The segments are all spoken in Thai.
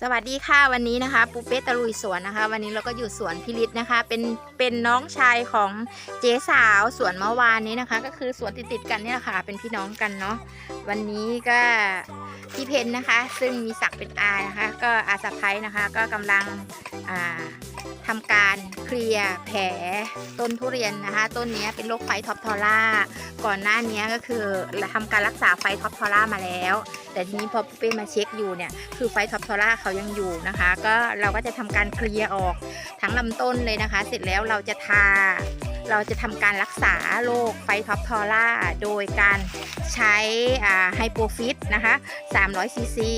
สวัสดีค่ะวันนี้นะคะปูเป้ตะลุยสวนนะคะ วันนี้เราก็อยู่สวนพิริศนะคะ เป็นเป็นน้องชายของเจ๊สาวสวนเมื่อวานนี้นะคะ ก็คือสวนติดติดกันนี่แหละค่ะ เป็นพี่น้องกันเนาะวันนี้ก็พี่เพนนะคะ ซึ่งมีศักดิ์เป็นอานะคะ ก็อาสะพ้ยนะคะ ก็กำลังอ่า ทำการเคลียร์แผลต้นทุเรียนนะคะ ต้นนี้เป็นโรคไฟท็อปทอร่าก่อนหน้านี้ก็คือเราทำการรักษาไฟท็อปทอร่ามาแล้ว แต่ทีนี้พอปูเป้มาเช็คอยู่เนี่ยคือไฟท็อปทอร่าเขายังอยู่นะคะ ก็เราก็จะทำการเคลียร์ออกทั้งลำต้นเลยนะคะ เสร็จแล้วเราจะทา เราจะทำการรักษาโรคไฟท็อปทอร่าโดยการใช้ไฮโปฟิตนะคะ300ซีซี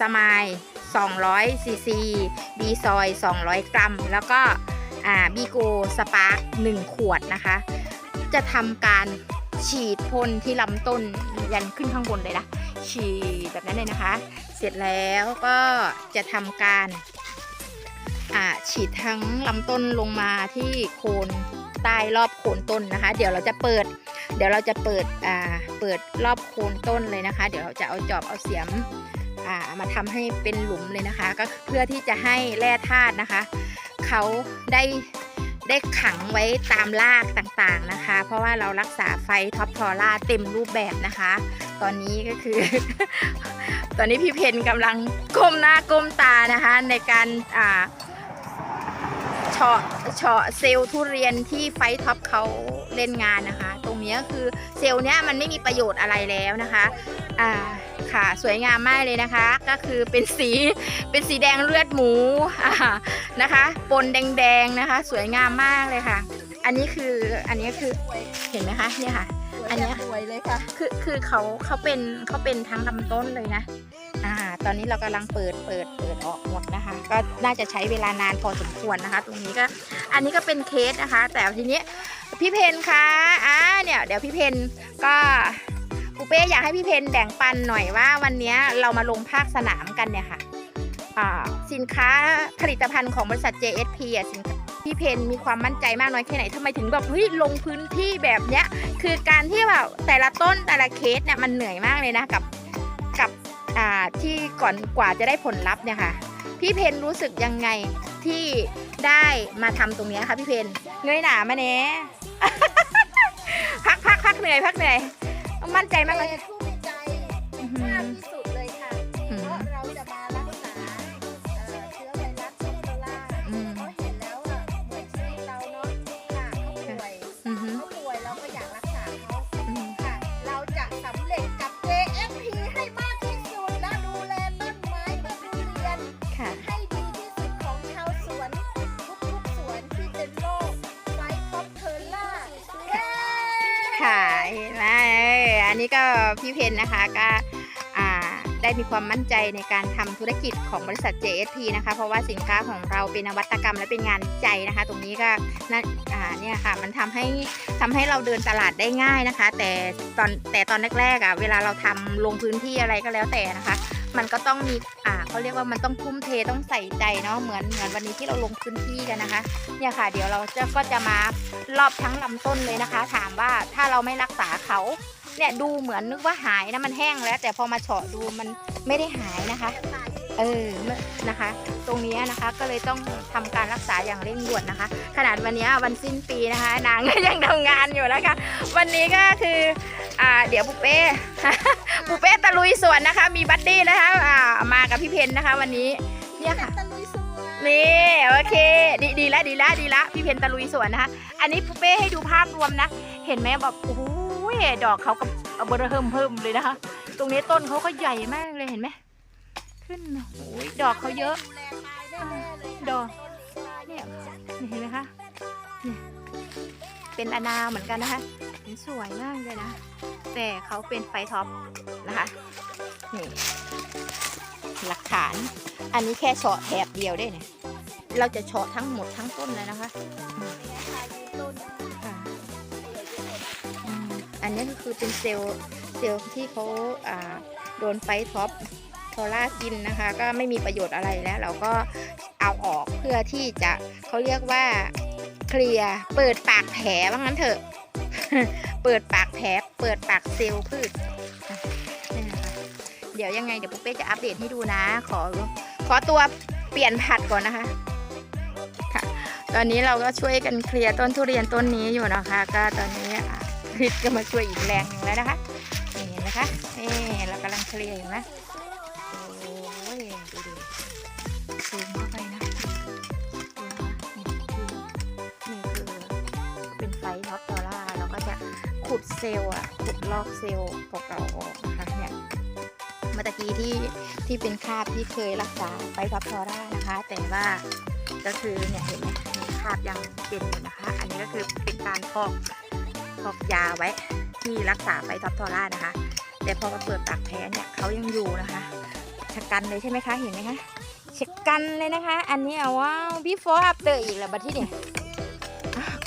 สมาย200ซีซีบีซอย 200 กรัม แล้วก็บีโกสปาร์ค1ขวดนะคะ จะทำการฉีดพ่นที่ลำต้นยันขึ้นข้างบนเลยนะ ฉีดแบบนั้นเลยนะคะ เสร็จแล้วก็จะทำการฉีดทั้งลำต้นลงมาที่โคน ใต้รอบโคนต้นนะคะ เดี๋ยวเราจะเปิด เดี๋ยวเราจะเปิดอ่าเปิดรอบโคนต้นเลยนะคะ เดี๋ยวเราจะเอาจอบเอาเสียมอ่ามาทำให้เป็นหลุมเลยนะคะ ก็เพื่อที่จะให้แร่ธาตุนะคะเขาได้ได้ขังไว้ตามรากต่างๆนะคะ เพราะว่าเรารักษาไฟท็อปทอร่าเต็มรูปแบบนะคะ ตอนนี้ก็คือ ตอนนี้พี่เพนกำลังก้มหน้าก้มตานะคะ ในการอ่าเฉาะ เฉาะเซลล์ทุเรียนที่ไฟท็อปเขาเล่นงานนะคะ ตรงนี้ก็คือเซลล์เนี้ยมันไม่มีประโยชน์อะไรแล้วนะคะอ่าค่ะสวยงามมากเลยนะคะ ก็คือเป็นสีเป็นสีแดงเลือดหมูอ่านะคะปนแดงๆนะคะ สวยงามมากเลยค่ะ อันนี้คืออันนี้คือเห็นไหมคะเนี่ยค่ะ อันเนี้ยสวยเลยค่ะคือคือเขาเขาเป็นเขาเป็นทั้งลำต้นเลยนะอ่าตอนนี้เรากำลังเปิดเปิดเปิดออกหมดนะคะ ก็น่าจะใช้เวลานานพอสมควรนะคะ ตรงนี้ก็ อันนี้ก็เป็นเคสนะคะ แต่ทีนี้พี่เพนคะอ่าเนี่ยเดี๋ยวพี่เพนก็ปูเป้อยากให้พี่เพนแบ่งปันหน่อยว่าวันนี้เรามาลงภาคสนามกันเนี่ยค่ะอ่าสินค้าผลิตภัณฑ์ของบริษัท JSP อะสินพี่เพนมีความมั่นใจมากน้อยแค่ไหนทำไมถึงแบบเฮ้ยลงพื้นที่แบบเนี้ย คือการที่แบบแต่ละต้นแต่ละเคสเนี่ยมันเหนื่อยมากเลยนะกับกับอ่าที่ก่อนกว่าจะได้ผลลัพธ์เนี่ยค่ะ พี่เพนรู้สึกยังไง ที่ได้มาทำตรงนี้ยคะพี่เพนเงยหนามาเน่พักพักพักเหนื่อยพักเหนื่อย มั่นใจมากเลย ก็พี่เพนนะคะก็ได้มีความมั่นใจในการทำธุรกิจของบริษัท JSP นะคะ เพราะว่าสินค้าของเราเป็นนวัตกรรมและเป็นงานวิจัยนะคะ ตรงนี้ก็นั่นเนี่ยค่ะมันทำให้ทำให้เราเดินตลาดได้ง่ายนะคะ แต่ตอนแต่ตอนแรกๆอะเวลาเราทำลงพื้นที่อะไรก็แล้วแต่นะคะ มันก็ต้องมีอ่าเขาเรียกว่ามันต้องทุ่มเทต้องใส่ใจเนาะเหมือนเหมือนวันนี้ที่เราลงพื้นที่กันนะคะเนี่ยค่ะ เดี๋ยวเราจะก็จะมารอบทั้งลำต้นเลยนะคะ ถามว่าถ้าเราไม่รักษาเขา เนี่ยดูเหมือนนึกว่าหายนะมันแห้งแล้ว แต่พอมาเฉาะดูมันไม่ได้หายนะคะ เออนะคะ ตรงนี้นะคะก็เลยต้องทำการรักษาอย่างเร่งด่วนนะคะ ขนาดวันนี้วันสิ้นปีนะคะ นางก็ยังทำงานอยู่แล้วค่ะวันนี้ก็คืออ่าเดี๋ยวปุเป้ปุเป้ตะลุยสวนนะคะ มีบัดดี้นะคะอ่ามากับพี่เพนนะคะ วันนี้เนี่ยค่ะตะลุยสวนนี่โอเค ดีดีละดีละดีละพี่เพนตะลุยสวนนะคะ อันนี้ปุเป้ให้ดูภาพรวมนะ เห็นไหมแบบโอ้โห ยดอกเขากับเบอร์เฮิมเพิ่มเลยนะคะ ตรงนี้ต้นเขาก็ใหญ่มากเลยเห็นไหมขึ้นโอ้ยดอกเขาเยอะดอกเนี่ยเห็นไหมคะเนี่ยเป็นอนาเหมือนกันนะคะเห็นสวยมากเลยนะ แต่เขาเป็นไฟท็อปนะคะนี่หลักฐาน อันนี้แค่เฉาะแถบเดียวได้เนี่ย เราจะเฉาะทั้งหมดทั้งต้นเลยนะคะ นนี้ก็คือเป็นเซลล์เซลล์ที่เขาาโดนไฟท็อปโซล่ากินนะคะ ก็ไม่มีประโยชน์อะไรแล้ว เราก็เอาออกเพื่อที่จะเขาเรียกว่าเคลียร์เปิดปากแผลว่างั้นเถอะ เปิดปากแผลเปิดปากเซลล์พืชเดี๋ยวยังไงเดี๋ยวปุ๊เป้จะอัปเดตให้ดูนะ ขอขขอตัวเปลี่ยนผัดก่อนนะคะค่ะ ตอนนี้เราก็ช่วยกันเคลียร์ต้นทุเรียนต้นนี้อยู่นะคะ ก็ตอนนี้ อะคริสก็มาช่วยอีกแรงหนึ่งแล้วนะคะนี่เห็นไหมคะนี่เรากำลังเคลียร์เห็นไหมโอ้ยดูดิซูมเข้าไปนะนี่คือนี่คือเป็นไฟท็อปตอร่าเราก็จะขุดเซลล์อะขุดลอกเซลล์เก่าๆออกนะคะเนี่ยเมื่อตะกี้ที่ที่เป็นคราบที่เคยรักษาไฟท็อปตอร่านะคะ แต่ว่าก็คือเนี่ยเห็นไหมมีคราบยังเป็นอยู่นะคะ อันนี้ก็คือเป็นการพอก อกยาไว้ที่รักษาไฟท็อปทอร่านะคะ แต่พอมาเปิดปากแผลเนี่ยเขายังอยู่นะคะชะกันเลยใช่ไหมคะเห็นไหมคะชะกันเลยนะคะ อันนี้เอาว้าวพี่โฟอัพเตอร์อีกแล้วบัดที่เนี่ย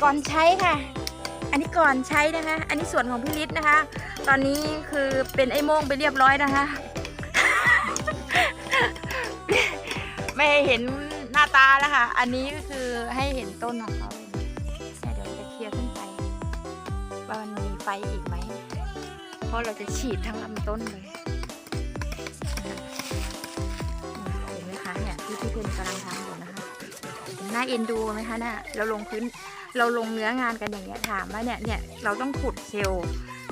ก่อนใช้ค่ะ อันนี้ก่อนใช้นะคะ อันนี้ส่วนของพี่ฤทธิ์นะคะ ตอนนี้คือเป็นไอ้โม่งไปเรียบร้อยนะคะ ไม่เห็นหน้าตาแล้วค่ะ อันนี้ก็คือให้เห็นต้นของเขา ไฟอีกไหม เพราะเราจะฉีดทั้งลำต้นเลยเห็นไหมคะเนี่ยที่พี่เพนกำลังทำอยู่นะคะเห็นน่าเอ็นดูไหมคะน่ะเราลงพื้นเราลงเนื้องานกันอย่างเงี้ยถามว่าเนี่ยเนี่ยเราต้องขุดเซลล์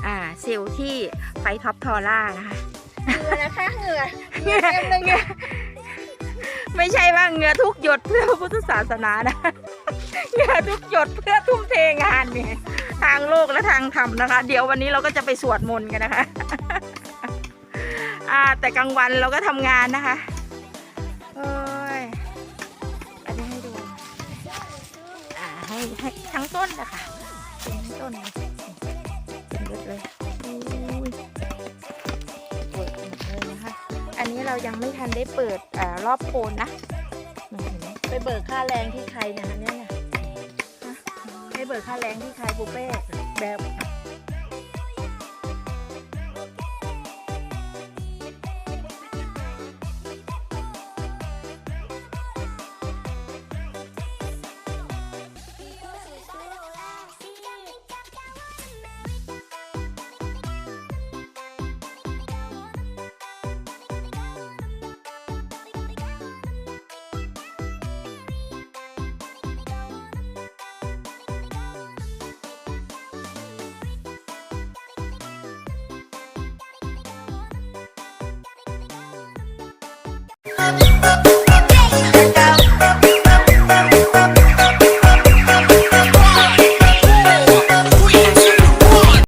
อ่าเซลล์ที่ไฟท็อปทอร่านะคะเหงื่อนะคะเหงื่อเหงื่อเหงื่อไม่ใช่ว่าเหงื่อทุกหยดเพื่อพระพุทธศาสนานะเหงื่อทุกหยดเพื่อทุ่มเทงานเนี่ย ทางโลกและทางธรรมนะคะ เดี๋ยววันนี้เราก็จะไปสวดมนต์กันนะคะอ่าแต่กลางวันเราก็ทำงานนะคะโอ้ยอันนี้ให้ดูอ่าให้ให้ทั้งต้นนะคะเป็นทั้งต้นเลยเป็นเยอะเลยอุ้ยเปิดเลยนะคะ อันนี้เรายังไม่ทันได้เปิดอารอบโคนนะไปเบิกค่าแรงที่ใครนะเนี่ยให้ เบิกค่าแรงที่ใครปูเป้แบบ